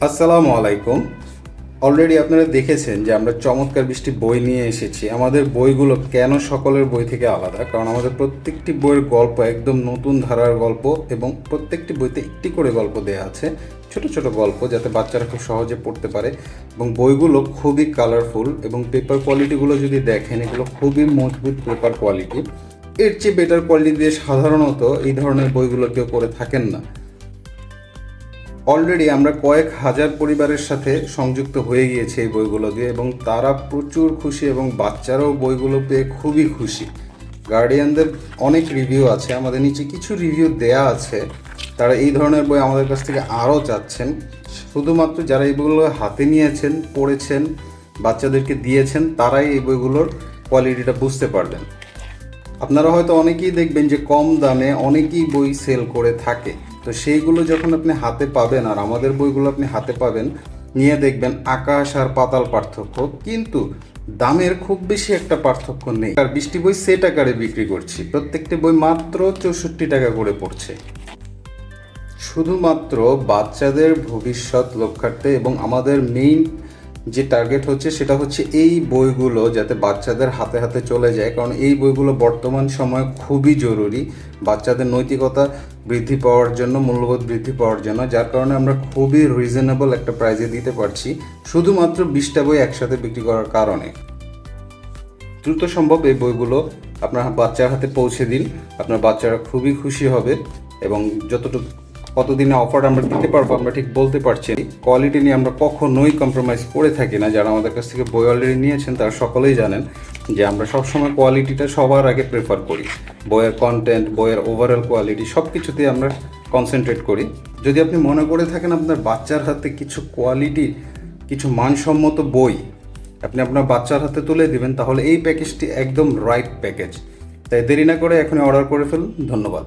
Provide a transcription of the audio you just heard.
আসসালামু আলাইকুম। অলরেডি আপনারা দেখেছেন যে আমরা চমৎকার বৃষ্টি বই নিয়ে এসেছি। আমাদের বইগুলো কেন সকলের বই থেকে আলাদা? কারণ আমাদের প্রত্যেকটি বইয়ের গল্প একদম নতুন ধারার গল্প এবং প্রত্যেকটি বইতে একটি করে গল্প দেওয়া আছে। ছোট ছোট গল্প যাতে বাচ্চারা খুব সহজে পড়তে পারে। এবং বইগুলো খুবই কালারফুল এবং পেপার কোয়ালিটিগুলো যদি দেখেন, এগুলো খুবই মজবুত পেপার কোয়ালিটি এর চেয়ে বেটার কোয়ালিটি দিয়ে সাধারণত এই ধরনের বইগুলো কেউ করে থাকেন না। অলরেডি আমরা কয়েক হাজার পরিবারের সাথে সংযুক্ত হয়ে গিয়েছে এই বইগুলো দিয়ে এবং তারা প্রচুর খুশি এবং বাচ্চারাও বইগুলো পেয়ে খুবই খুশি। গার্ডিয়ানদের অনেক রিভিউ আছে, আমাদের নিচে কিছু রিভিউ দেয়া আছে। তারা এই ধরনের বই আমাদের কাছ থেকে আরও চাচ্ছেন। শুধুমাত্র যারা এই বইগুলো হাতে নিয়েছেন, পড়েছেন, বাচ্চাদেরকে দিয়েছেন, তারাই এই বইগুলোর কোয়ালিটিটা বুঝতে পারবেন। আপনারা হয়তো অনেকেই দেখবেন যে কম দামে অনেকেই বই সেল করে থাকে। তো সেইগুলো যখন আপনি হাতে পাবেন আর আমাদের বইগুলো আপনি হাতে পাবেন, নিয়ে দেখবেন আকাশ আর পাতাল পার্থক্য, কিন্তু দামের খুব বেশি একটা পার্থক্য নেই। আর বৃষ্টি বই সেট আকারে বিক্রি করছি, প্রত্যেকটি বই মাত্র চৌষট্টি টাকা করে পড়ছে। শুধুমাত্র বাচ্চাদের ভবিষ্যৎ লক্ষ্যার্থে এবং আমাদের মেইন যে টার্গেট হচ্ছে সেটা হচ্ছে এই বইগুলো যাতে বাচ্চাদের হাতে হাতে চলে যায়, কারণ এই বইগুলো বর্তমান সময়ে খুবই জরুরি। বাচ্চাদের নৈতিকতা বৃদ্ধি পাওয়ার জন্য, মূল্যবোধ বৃদ্ধি পাওয়ার জন্য, যার কারণে আমরা খুবই রিজনেবল একটা প্রাইজে দিতে পারছি, শুধুমাত্র বিশটা বই একসাথে বিক্রি করার কারণে। দ্রুত সম্ভব এই বইগুলো আপনার বাচ্চার হাতে পৌঁছে দিন, আপনার বাচ্চারা খুবই খুশি হবে এবং যতটুকু কতদিনে অফার আমরা দিতে পারব, আমরা ঠিক বলতে পারছি। কোয়ালিটি নিয়ে আমরা কখনোই কম্প্রোমাইজ করে থাকি না। যারা আমাদের কাছ থেকে বই অলরেডি নিয়েছেন, তারা সকলেই জানেন যে আমরা সবসময় কোয়ালিটিটা সবার আগে প্রেফার করি। বইয়ের কন্টেন্ট বইয়ের ওভারঅল কোয়ালিটি সব কিছুতে আমরা কনসেন্ট্রেট করি। যদি আপনি মনে করে থাকেন আপনার বাচ্চার হাতে কিছু কোয়ালিটি কিছু মানসম্মত বই আপনি আপনার বাচ্চার হাতে তুলে দিবেন, তাহলে এই প্যাকেজটি একদম রাইট প্যাকেজ তাই দেরি না করে এখনই অর্ডার করে ফেলুন। ধন্যবাদ।